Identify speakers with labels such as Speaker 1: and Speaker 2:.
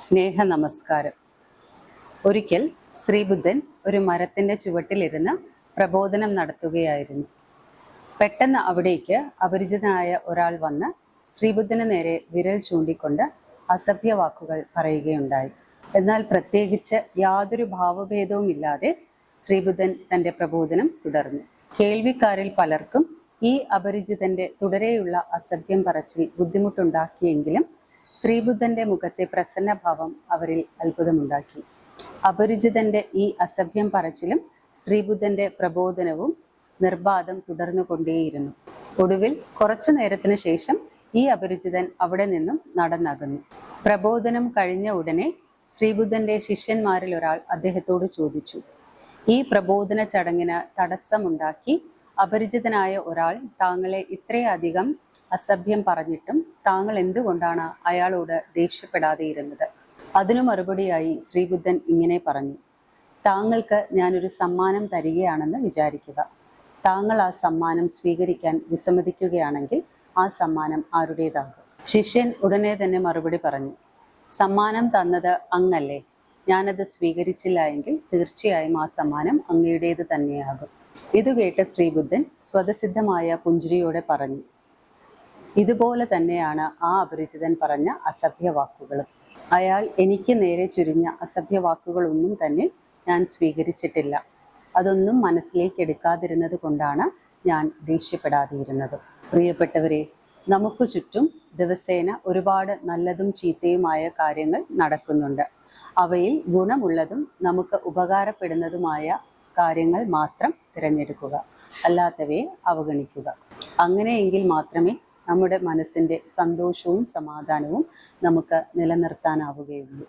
Speaker 1: സ്നേഹ നമസ്കാരം ഒരിക്കൽ ശ്രീബുദ്ധൻ ഒരു മരത്തിന്റെ ചുവട്ടിലിരുന്ന് പ്രബോധനം നടത്തുകയായിരുന്നു. പെട്ടെന്ന് അവിടേക്ക് അപരിചിതനായ ഒരാൾ വന്ന് ശ്രീബുദ്ധന് നേരെ വിരൽ ചൂണ്ടിക്കൊണ്ട് അസഭ്യ വാക്കുകൾ പറയുകയുണ്ടായി. എന്നാൽ പ്രത്യേകിച്ച് യാതൊരു ഭാവഭേദവുമില്ലാതെ ശ്രീബുദ്ധൻ തന്റെ പ്രബോധനം തുടർന്നു. കേൾവിക്കാരിൽ പലർക്കും ഈ അപരിചിതന്റെ തുടരെയുള്ള അസഭ്യം പറച്ചിൽ ബുദ്ധിമുട്ടുണ്ടാക്കിയെങ്കിലും ശ്രീബുദ്ധന്റെ മുഖത്തെ പ്രസന്നഭാവം അവരിൽ അത്ഭുതമുണ്ടാക്കി. അപരിചിതന്റെ ഈ അസഭ്യം പറച്ചിലും ശ്രീബുദ്ധന്റെ പ്രബോധനവും നിർബാധം തുടർന്നു കൊണ്ടേയിരുന്നു ഒടുവിൽ കുറച്ചു നേരത്തിനു ശേഷം ഈ അപരിചിതൻ അവിടെ നിന്നും നടന്നകന്നു. പ്രബോധനം കഴിഞ്ഞ ഉടനെ ശ്രീബുദ്ധന്റെ ശിഷ്യന്മാരിൽ ഒരാൾ അദ്ദേഹത്തോട് ചോദിച്ചു ഈ പ്രബോധന ചടങ്ങിന് തടസ്സമുണ്ടാക്കി അപരിചിതനായ ഒരാൾ താങ്കളെ ഇത്രയധികം അസഭ്യം പറഞ്ഞിട്ടും താങ്കൾ എന്തുകൊണ്ടാണ് അയാളോട് ദേഷ്യപ്പെടാതെ ഇരുന്നത് അതിനു മറുപടിയായി ശ്രീബുദ്ധൻ ഇങ്ങനെ പറഞ്ഞു താങ്കൾക്ക് ഞാനൊരു സമ്മാനം തരികയാണെന്ന് വിചാരിക്കുക. താങ്കൾ ആ സമ്മാനം സ്വീകരിക്കാൻ വിസമ്മതിക്കുകയാണെങ്കിൽ ആ സമ്മാനം ആരുടേതാകും. ശിഷ്യൻ ഉടനെ തന്നെ മറുപടി പറഞ്ഞു സമ്മാനം തന്നത് അങ്ങല്ലേ? ഞാനത് സ്വീകരിച്ചില്ല എങ്കിൽ തീർച്ചയായും ആ സമ്മാനം അങ്ങയുടേത് തന്നെയാകും. ഇത് കേട്ട ശ്രീബുദ്ധൻ സ്വതസിദ്ധമായ പുഞ്ചിരിയോടെ പറഞ്ഞു ഇതുപോലെ തന്നെയാണ് ആ അപരിചിതൻ പറഞ്ഞ അസഭ്യ വാക്കുകളും. അയാൾ എനിക്ക് നേരെ ചുരിഞ്ഞ അസഭ്യ വാക്കുകളൊന്നും തന്നെ ഞാൻ സ്വീകരിച്ചിട്ടില്ല. അതൊന്നും മനസ്സിലേക്ക് എടുക്കാതിരുന്നത് കൊണ്ടാണ് ഞാൻ ദേഷ്യപ്പെടാതിരുന്നത്. പ്രിയപ്പെട്ടവരെ നമുക്ക് ചുറ്റും ദിവസേന ഒരുപാട് നല്ലതും ചീത്തയുമായ കാര്യങ്ങൾ നടക്കുന്നുണ്ട്. അവയിൽ ഗുണമുള്ളതും നമുക്ക് ഉപകാരപ്പെടുന്നതുമായ കാര്യങ്ങൾ മാത്രം തിരഞ്ഞെടുക്കുക. അല്ലാത്തവയെ അവഗണിക്കുക. അങ്ങനെയെങ്കിൽ മാത്രമേ നമ്മുടെ മനസ്സിന്റെ സന്തോഷവും സമാധാനവും നമുക്ക് നിലനിർത്താനാവുകയുള്ളൂ.